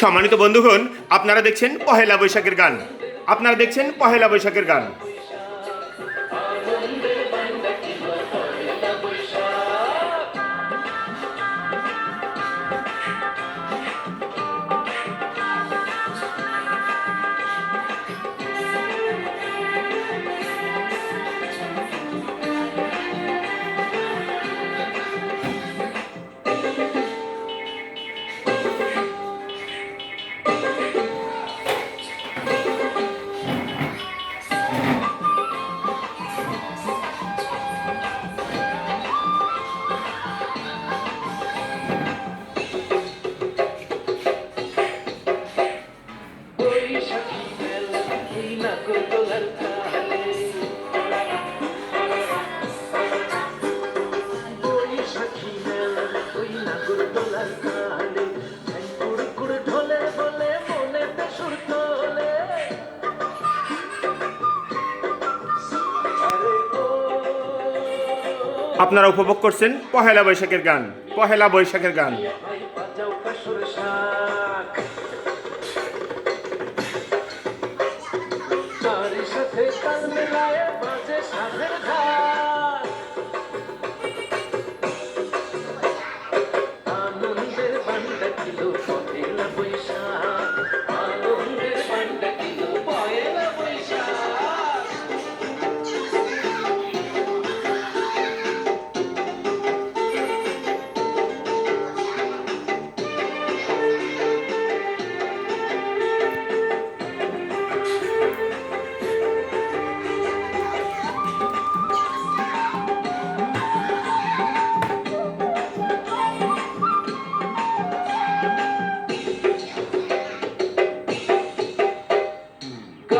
সম্মানিত বন্ধুগণ আপনারা দেখছেন পহেলা বৈশাখের গান। আপনারা দেখছেন পহেলা বৈশাখের গান। আপনারা উপভোগ করছেন পহেলা বৈশাখের গান পহেলা বৈশাখের গান। সাথে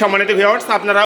সম্মানিত ভিউয়ার্স আপনারা